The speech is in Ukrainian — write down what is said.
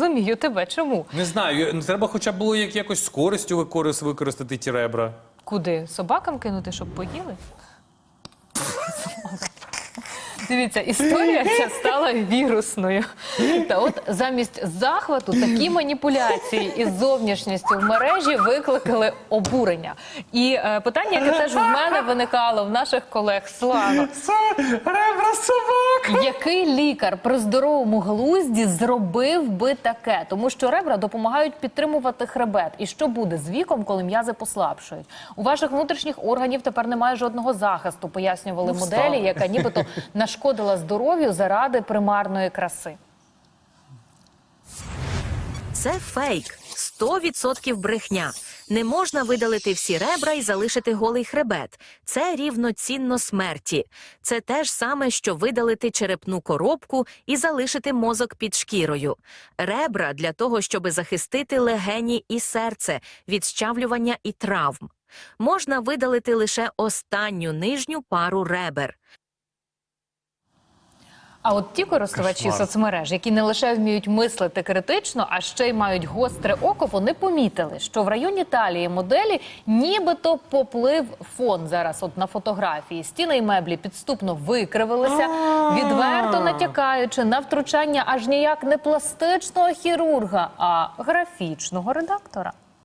Розумію тебе. Чому? Не знаю, ну, треба хоча б було як якось з користю використ- використати ті ребра. Куди? Собакам кинути, щоб поїли? Дивіться, історія ця стала вірусною. Та от замість захвату такі маніпуляції із зовнішністю в мережі викликали обурення. І е, питання, яке теж в мене виникало в наших колег Слава. Ребра собак! Який лікар при здоровому глузді зробив би таке? Тому що ребра допомагають підтримувати хребет. І що буде з віком, коли м'язи послабшують? У ваших внутрішніх органів тепер немає жодного захисту, пояснювали Ну, моделі, яка нібито нашкодила здоров'ю заради примарної краси. Це фейк, 100% брехня. Не можна видалити всі ребра і залишити голий хребет. Це рівноцінно смерті. Це те ж саме, що видалити черепну коробку і залишити мозок під шкірою. Ребра для того, щоб захистити легені і серце від щавлювання і травм. Можна видалити лише останню нижню пару ребер. А от ті користувачі Кошмар. соцмереж, які не лише вміють мислити критично, а ще й мають гостре око, вони помітили, що в районі талії моделі нібито поплив фон зараз. От на фотографії стіни й меблі підступно викривилися, відверто натякаючи на втручання аж ніяк не пластичного хірурга, а графічного редактора.